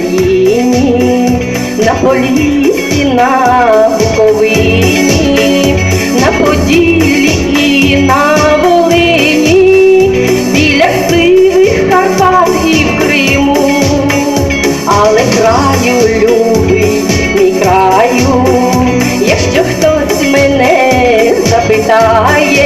України, на полісі, на Буковині, на поділі і на Волині, біля сивих Карпат і в Криму, але краю любий, мій краю, якщо хтось мене запитає.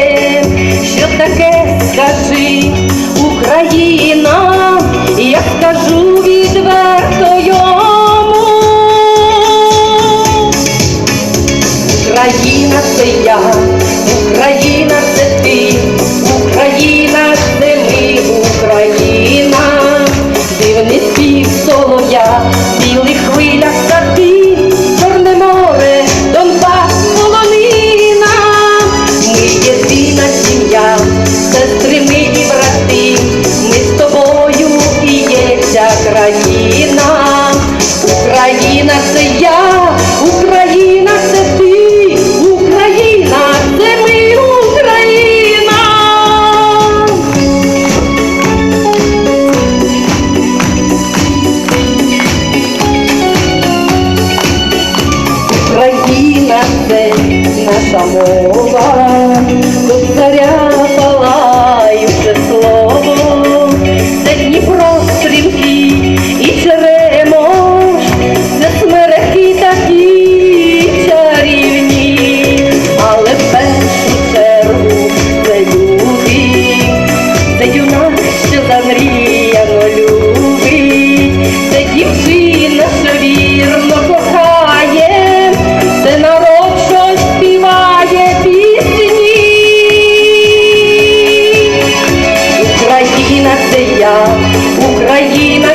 समोवा दुसऱ्या Україна